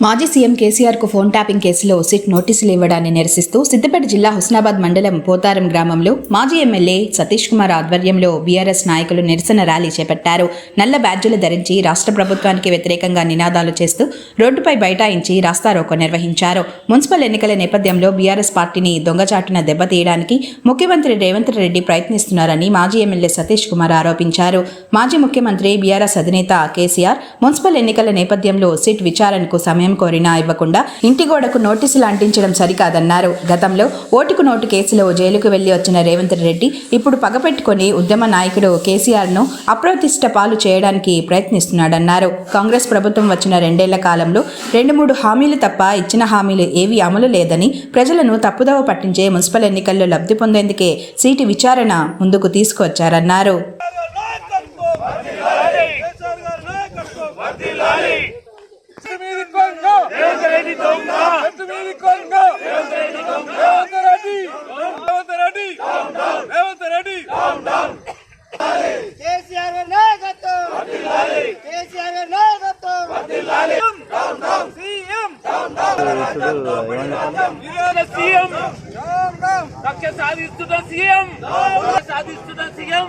మాజీ సీఎం కేసీఆర్కు phone tapping కేసులో సిట్ నోటీసులు ఇవ్వడాన్ని నిరసిస్తూ సిద్దిపేట జిల్లా హుస్నాబాద్ మండలం పోతారం గ్రామంలో మాజీ ఎమ్మెల్యే సతీష్ కుమార్ ఆధ్వర్యంలో బీఆర్ఎస్ నాయకులు నిరసన ర్యాలీ చేపట్టారు. నల్ల బ్యాడ్జీలు ధరించి రాష్ట్ర ప్రభుత్వానికి వ్యతిరేకంగా నినాదాలు చేస్తూ రోడ్డుపై బైఠాయించి రాస్తారోకో నిర్వహించారు. మున్సిపల్ ఎన్నికల నేపథ్యంలో బీఆర్ఎస్ పార్టీని దొంగచాటున దెబ్బతీయడానికి ముఖ్యమంత్రి రేవంత్ రెడ్డి ప్రయత్నిస్తున్నారని మాజీ ఎమ్మెల్యే సతీష్ కుమార్ ఆరోపించారు. మాజీ ముఖ్యమంత్రి బీఆర్ఎస్ అధినేత కేసీఆర్ మున్సిపల్ ఎన్నికల నేపథ్యంలో సిట్ విచారణకు సమయం కోరినా ఇవ్వకుండా ఇంటి గోడకు నోటీసులు అంటించడం సరికాదన్నారు. గతంలో ఓటుకు నోటు కేసులో జైలుకు వెళ్ళి వచ్చిన రేవంత్ రెడ్డి ఇప్పుడు పగపెట్టుకుని ఉద్యమ నాయకుడు కేసీఆర్ను అప్రతిష్ట పాలు చేయడానికి ప్రయత్నిస్తున్నాడన్నారు. కాంగ్రెస్ ప్రభుత్వం వచ్చిన రెండేళ్ళ కాలంలో రెండు మూడు హామీలు తప్ప ఇచ్చిన హామీలు ఏవీ అమలు లేదని ప్రజలను తప్పుదోవ పట్టించే మున్సిపల్ ఎన్నికల్లో లబ్ధి పొందేందుకే సీటు విచారణ ముందుకు తీసుకొచ్చారన్నారు కొంగ రేవంతరెడ్డి దొంగ ఎత్తుమీది కొంగ రేవంతరెడ్డి దొంగ రేవంతరెడ్డి రేవంతరెడ్డి రేవంతరెడ్డి కేసీఆర్ గారి నాయకత్వం కేసీఆర్ గారి నాయకత్వం సీఎం సీఎం లక్ష్య సాధిస్తున్న సీఎం సాధిస్తున్న సీఎం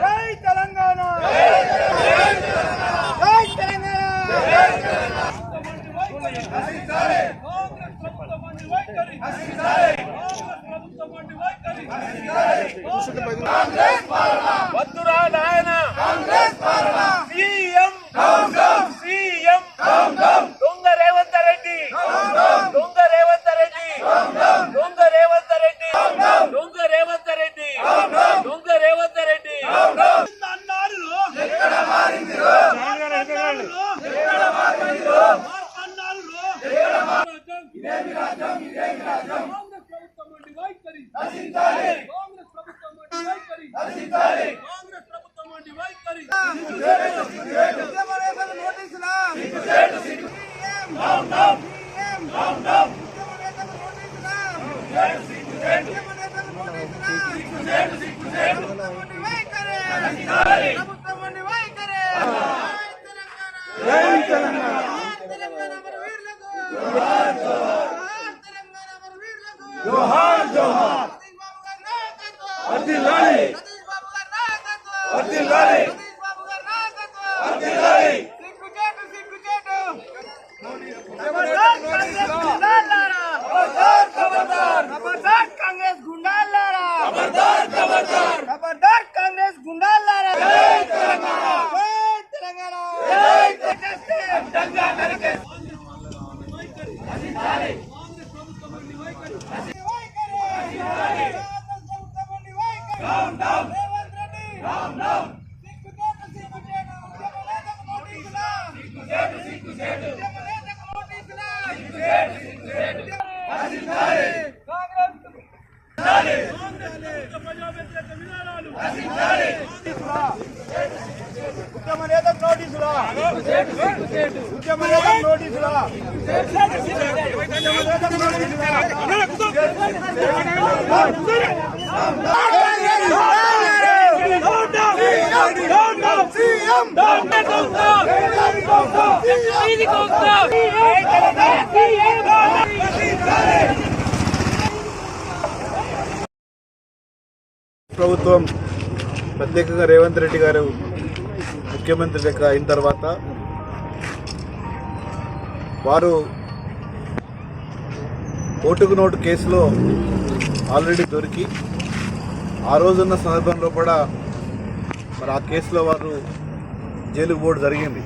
జై తెలంగాణ జై తెలంగాణ వద్దురా నాయన సీఎం సీఎం దొంగ రేవంత్ రెడ్డి దొంగ రేవంత్ రెడ్డి దొంగ రేవంత్ రెడ్డి దొంగ రేవంత్ రెడ్డి దొంగ రేవంత్ రెడ్డి అన్నారు ఎక్కడ మారిందిరో ఎక్కడ మారిందిరో అన్నారు ఇదేమి రాజ్యం ఇదేమి రాజ్యం కాంగ్రెస్ ప్రభుత్వం వంటి వైఖరి నశించాలి కాంగ్రెస్ ప్రభుత్వం వంటి వైఖరి నశించాలి కాంగ్రెస్ ప్రభుత్వం వంటి వైఖరి ఉద్యమనేతల నోటీసులా సీఎం సీఎం ఉద్యమనేతల నోటీసులా నోటీసులా ప్రభుత్వం వంటి వైఖరి ప్రభుత్వం వంటి వైఖరి జై తెలంగాణ జై తెలంగాణ మన వీరులకు జోహార్ జోహార్ తెలంగాణ మన వీరులకు జోహార్ జోహార్ సతీష్ బాబు గారి నాయకత్వం వర్ధిల్లాలి సతీష్ బాబు గారి నాయకత్వం వర్ధిల్లాలి సతీష్ బాబు గారి నాయకత్వం వర్ధిల్లాలి సిగ్గుచేటు సిగ్గుచేటు ఖబర్దార్ కాంగ్రెస్ గుండాలారా ఖబర్దార్ ఖబర్దార్ ఖబర్దార్ కాంగ్రెస్ గుండాలారా జై తెలంగాణ జై తెలంగాణ జై తెలంగాణ ఉద్యమ నేతకు నోటీసులా ఉద్యమ నేతకు నోటీసులా ఉద్యమ నేతకు నోటీసులా ప్రభుత్వం ప్రత్యేకంగా రేవంత్ రెడ్డి గారు ముఖ్యమంత్రి లెక్క అయిన తర్వాత వారు ఓటుకు నోటు కేసులో ఆల్రెడీ దొరికి ఆ రోజున్న సందర్భంలో కూడా మరి ఆ కేసులో వారు జైలుకు పోవడం జరిగింది.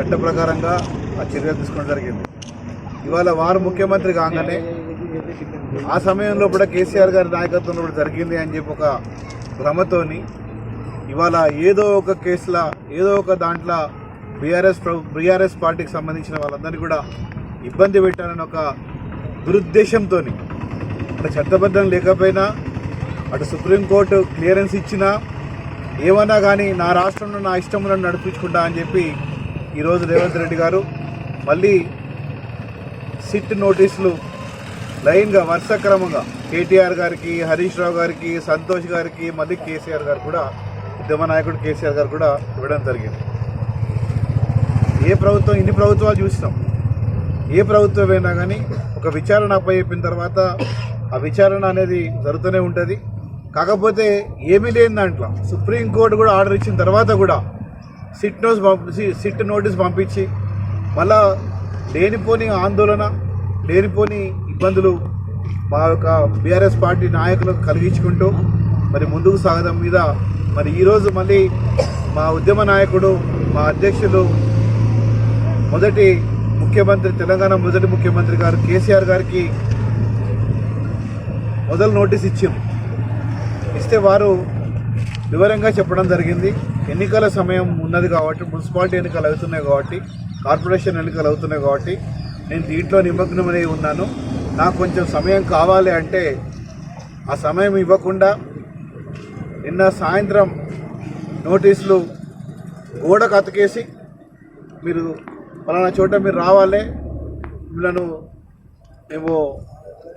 చట్ట ప్రకారంగా ఆ చర్యలు తీసుకోవడం జరిగింది. ఇవాళ వారు ముఖ్యమంత్రి కాగానే ఆ సమయంలో కూడా కేసీఆర్ గారి నాయకత్వంలో కూడా జరిగింది అని చెప్పి ఒక భ్రమతోని ఇవాళ ఏదో ఒక కేసులో ఏదో ఒక దాంట్లో బీఆర్ఎస్ బీఆర్ఎస్ పార్టీకి సంబంధించిన వాళ్ళందరినీ కూడా ఇబ్బంది పెట్టాలని ఒక దురుద్దేశంతో అటు చట్టబద్ధం లేకపోయినా అటు సుప్రీంకోర్టు క్లియరెన్స్ ఇచ్చినా ఏమన్నా కానీ నా రాష్ట్రంలో నా ఇష్టంలో నడిపించుకుంటా అని చెప్పి ఈరోజు రేవంత్ రెడ్డి గారు మళ్ళీ సిట్ నోటీసులు లైన్గా వరుస క్రమంగా కేటీఆర్ గారికి హరీష్ రావు గారికి సంతోష్ గారికి మళ్ళీ కేసీఆర్ గారు కూడా ఉద్యమ నాయకుడు కేసీఆర్ గారు కూడా ఇవ్వడం జరిగింది. ఏ ప్రభుత్వం ఇన్ని ప్రభుత్వాలు చూసినాం. ఏ ప్రభుత్వం అయినా కానీ ఒక విచారణ అప్పచెప్పిన తర్వాత ఆ విచారణ అనేది జరుగుతూనే ఉంటుంది. కాకపోతే ఏమీ లేని దాంట్లో సుప్రీంకోర్టు కూడా ఆర్డర్ ఇచ్చిన తర్వాత కూడా సిట్ నోస్ పంపి సిట్ నోటీస్ పంపించి మళ్ళా లేనిపోని ఆందోళన లేనిపోని ఇబ్బందులు మా యొక్క బీఆర్ఎస్ పార్టీ నాయకులకు కలిగించుకుంటూ మరి ముందుకు సాగడం మీద మరి ఈరోజు మళ్ళీ మా ఉద్యమ నాయకుడు మా అధ్యక్షులు మొదటి ముఖ్యమంత్రి తెలంగాణ మొదటి ముఖ్యమంత్రి గారు కేసీఆర్ గారికి మొదలు నోటీస్ ఇచ్చాం. ఇస్తే వారు వివరంగా చెప్పడం జరిగింది. ఎన్నికల సమయం ఉన్నది కాబట్టి మున్సిపాలిటీ ఎన్నికలు అవుతున్నాయి కాబట్టి కార్పొరేషన్ ఎన్నికలు అవుతున్నాయి కాబట్టి నేను దీంట్లో నిమగ్నమై ఉన్నాను. నాకు కొంచెం సమయం కావాలి అంటే ఆ సమయం ఇవ్వకుండా నిన్న సాయంత్రం నోటీసులు గోడకు అతికేసి మీరు ఫలానా చోట మీరు రావాలి మిమ్మల్ని మేము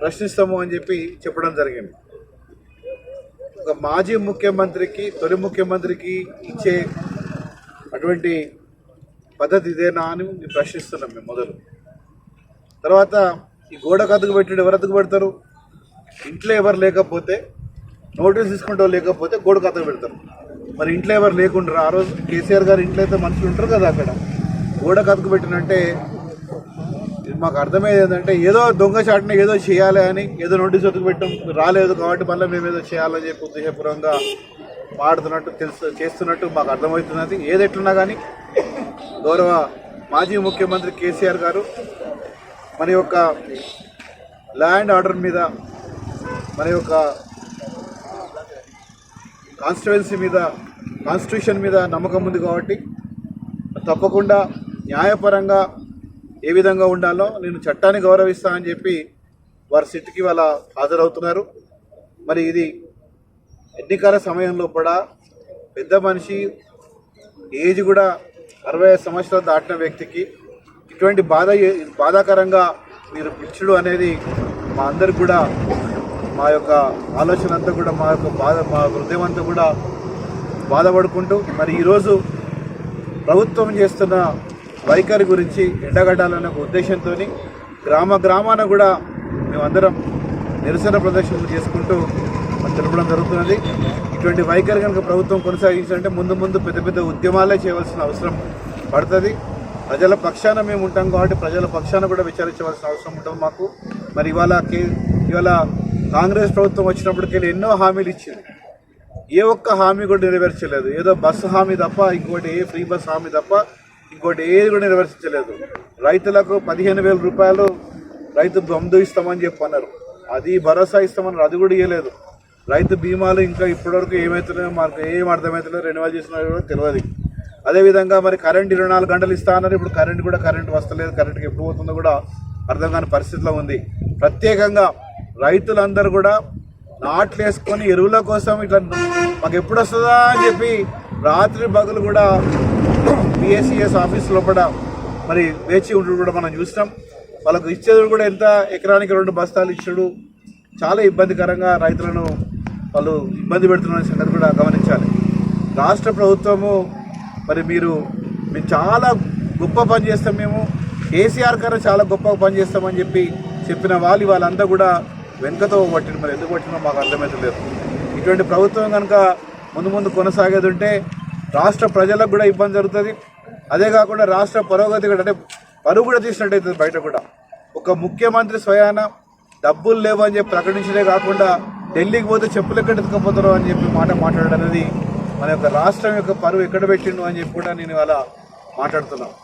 ప్రశ్నిస్తాము అని చెప్పి చెప్పడం జరిగింది. ఒక మాజీ ముఖ్యమంత్రికి తొలి ముఖ్యమంత్రికి ఇచ్చే అటువంటి పద్ధతి ఇదేనా అని ప్రశ్నిస్తున్నాం మేము మొదలు. తర్వాత ఈ గోడకు అతుకు పెట్టాడు ఎవరు అతుకు పెడతారు? ఇంట్లో ఎవరు లేకపోతే నోటీస్ తీసుకుంటే లేకపోతే గోడకు అతుకు పెడతారు. మరి ఇంట్లో ఎవరు లేకుండా ఆ రోజు కేసీఆర్ గారు ఇంట్లో అయితే మనుషులు ఉంటారు కదా అక్కడ. గోడకు అతుకు పెట్టినంటే మాకు అర్థమయ్యేది ఏంటంటే ఏదో దొంగ చాటున ఏదో చేయాలి అని ఏదో నోటీస్ ఒతుకు పెట్టడం రాలేదు కాబట్టి మళ్ళీ మేము ఏదో చేయాలని చెప్పి ఉద్దేశపూర్వంగా మాడుతున్నట్టు తెలుసు చేస్తున్నట్టు మాకు అర్థమవుతున్నది. ఏది ఎట్లున్నా కానీ గౌరవ మాజీ ముఖ్యమంత్రి కేసీఆర్ గారు మన యొక్క ల్యాండ్ ఆర్డర్ మీద మన యొక్క కాన్స్టిట్యువెన్సీ మీద కాన్స్టిట్యూషన్ మీద నమ్మకం ఉంది కాబట్టి తప్పకుండా న్యాయపరంగా ఏ విధంగా ఉండాలో నేను చట్టాన్ని గౌరవిస్తా అని చెప్పి వారి సిట్కి వాళ్ళ హాజరవుతున్నారు. మరి ఇది ఎన్నికల సమయంలో కూడా పెద్ద మనిషి ఏజ్ కూడా అరవై ఐదు సంవత్సరాలు దాటిన వ్యక్తికి ఇటువంటి బాధ బాధాకరంగా మీరు పిచ్చుడు అనేది మా అందరికి కూడా మా యొక్క ఆలోచన అంతా కూడా మా యొక్క బాధ మా హృదయం అంతా కూడా బాధపడుకుంటూ మరి ఈరోజు ప్రభుత్వం చేస్తున్న వైఖరి గురించి ఎండగట్టాలనే ఒక ఉద్దేశంతో గ్రామ గ్రామాన కూడా మేమందరం నిరసన ప్రదర్శనలు చేసుకుంటూ తెలపడం జరుగుతున్నది. ఇటువంటి వైఖరి కనుక ప్రభుత్వం కొనసాగించాలంటే ముందు ముందు పెద్ద పెద్ద ఉద్యమాలే చేయవలసిన అవసరం పడుతుంది. ప్రజల పక్షాన మేము ఉంటాం కాబట్టి ప్రజల పక్షాన కూడా విచారించవలసిన అవసరం ఉంటుంది మాకు. మరి ఇవాళ కే ఇవాళ కాంగ్రెస్ ప్రభుత్వం వచ్చినప్పటికెళ్ళి ఎన్నో హామీలు ఇచ్చింది. ఏ ఒక్క హామీ కూడా నెరవేర్చలేదు. ఏదో బస్సు హామీ తప్ప ఇంకోటి ఏ ఫ్రీ బస్ హామీ తప్ప ఇంకోటి ఏది కూడా నిర్వర్తించలేదు. రైతులకు పదిహేను వేల రూపాయలు రైతు బంధు ఇస్తామని చెప్పి అన్నారు అది భరోసా ఇస్తామన్నారు. అది కూడా ఇవ్వలేదు రైతు బీమాలు ఇంకా ఇప్పటివరకు ఏమవుతున్నాయో మాకు ఏం అర్థమవుతున్నాయో రెన్యువల్ చేస్తున్నారో కూడా తెలియదు. అదేవిధంగా మరి కరెంట్ ఇరవై నాలుగు గంటలు ఇస్తా అన్నారు. ఇప్పుడు కరెంట్ కూడా కరెంట్ వస్తలేదు. కరెంట్కి ఎప్పుడు పోతుందో కూడా అర్థం కాని పరిస్థితిలో ఉంది. ప్రత్యేకంగా రైతులందరూ కూడా నాట్లు వేసుకొని ఎరువుల కోసం ఇట్లా మాకు ఎప్పుడు వస్తుందా అని చెప్పి రాత్రి పగలు కూడా పిఎస్సిఎస్ ఆఫీస్ లోపల మరి వేచి ఉండడం కూడా మనం చూస్తాం. వాళ్ళకు ఇచ్చేది కూడా ఎంత ఎకరానికి రెండు బస్తాలు ఇచ్చాడు. చాలా ఇబ్బందికరంగా రైతులను వాళ్ళు ఇబ్బంది పెడుతున్న సంగతి కూడా గమనించాలి. రాష్ట్ర ప్రభుత్వము మరి మీరు మేము చాలా గొప్ప పని చేస్తాం మేము. కేసీఆర్ గారు చాలా గొప్ప పని చేస్తామని చెప్పి చెప్పిన వాళ్ళు వాళ్ళంతా కూడా వెనుకతో పట్టిన మరి ఎందుకు పట్టినో మాకు అర్థమవుతలేదు ఇటువంటి ప్రభుత్వం కనుక ముందు ముందు కొనసాగేది ఉంటే రాష్ట్ర ప్రజలకు కూడా ఇబ్బంది జరుగుతుంది. అదే కాకుండా రాష్ట్ర పురోగతి కూడా అంటే పరుగు కూడా తీసినట్టు బయట కూడా. ఒక ముఖ్యమంత్రి స్వయాన డబ్బులు లేవు అని చెప్పి ప్రకటించడే కాకుండా ఢిల్లీకి పోతే చెప్పులు ఎక్కడ ఎత్తుకపోతారో అని చెప్పి మాట మాట్లాడడం అనేది మన యొక్క రాష్ట్రం యొక్క పరువు ఎక్కడ పెట్టిండు అని చెప్పి కూడా నేను ఇవాళ మాట్లాడుతున్నాను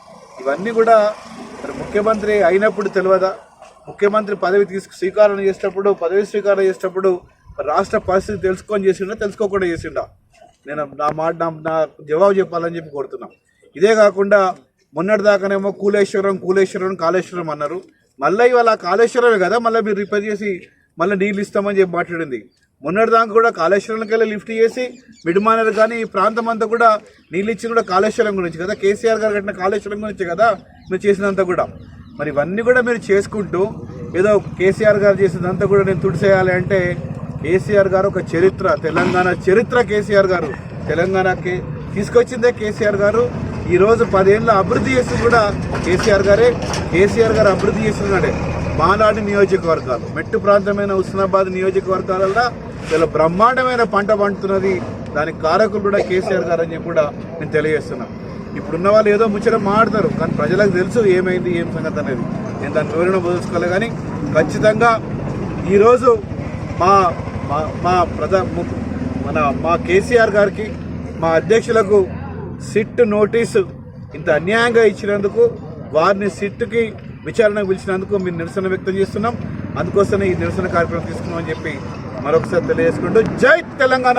ఇవన్నీ కూడా మరి ముఖ్యమంత్రి అయినప్పుడు తెలియదా? ముఖ్యమంత్రి పదవి తీసుకు స్వీకారం చేసేటప్పుడు పదవి స్వీకారం చేసేటప్పుడు రాష్ట్ర పరిస్థితి తెలుసుకొని చేసిండా తెలుసుకోకుండా చేసిండా? నేను నా మాట నా జవాబు చెప్పాలని చెప్పి కోరుతున్నాను ఇదే కాకుండా మొన్నటిదాకానేమో కూలేశ్వరం కూలేశ్వరం కాళేశ్వరం అన్నారు. మళ్ళీ ఇవాళ కాళేశ్వరమే కదా మళ్ళీ మీరు రిపేర్ చేసి మళ్ళీ నీళ్ళు ఇస్తామని చెప్పి మాట్లాడింది. మొన్నటిదాకా కూడా కాళేశ్వరంకి వెళ్ళి లిఫ్ట్ చేసి మిడిమానర్ కానీ ఈ ప్రాంతం అంతా కూడా నీళ్ళు ఇచ్చింది కూడా కాళేశ్వరం గురించి కదా. కేసీఆర్ గారు కట్టిన కాళేశ్వరం గురించి కదా మీరు చేసినంత కూడా. మరి ఇవన్నీ కూడా మీరు చేసుకుంటూ ఏదో కేసీఆర్ గారు చేసినంతా కూడా నేను తుడిసేయాలి అంటే కేసీఆర్ గారు ఒక చరిత్ర తెలంగాణ చరిత్ర కేసీఆర్ గారు. తెలంగాణకి తీసుకొచ్చిందే కేసీఆర్ గారు. ఈరోజు పదేళ్ళు అభివృద్ధి చేసి కూడా కేసీఆర్ గారే. కేసీఆర్ గారు అభివృద్ధి చేస్తున్నాడే మాలాడి నియోజకవర్గాలు. మెట్టు ప్రాంతమైన హుస్నాబాద్ నియోజకవర్గాలలో చాలా బ్రహ్మాండమైన పంట పండుతున్నది. దానికి కారకులు కూడా కేసీఆర్ గారు అని చెప్పి కూడా నేను తెలియజేస్తున్నాను ఇప్పుడున్న వాళ్ళు ఏదో ముచ్చట మాడతారు కానీ ప్రజలకు తెలుసు ఏమైంది ఏం సంగతి అనేది. నేను దాని వివరణ బోధించుకోవాలి కానీ ఖచ్చితంగా ఈరోజు మా మా మా ప్రధా ము- మన మా కేసీఆర్ గారికి మా అధ్యక్షులకు సిట్ నోటీసు ఇంత అన్యాయంగా ఇచ్చినందుకు వారిని సిట్కి విచారణకు పిలిచినందుకు మేము నిరసన వ్యక్తం చేస్తున్నాం. అందుకోసమే ఈ నిరసన కార్యక్రమం తీసుకున్నామని చెప్పి మరొకసారి తెలియజేసుకుంటూ జై తెలంగాణ!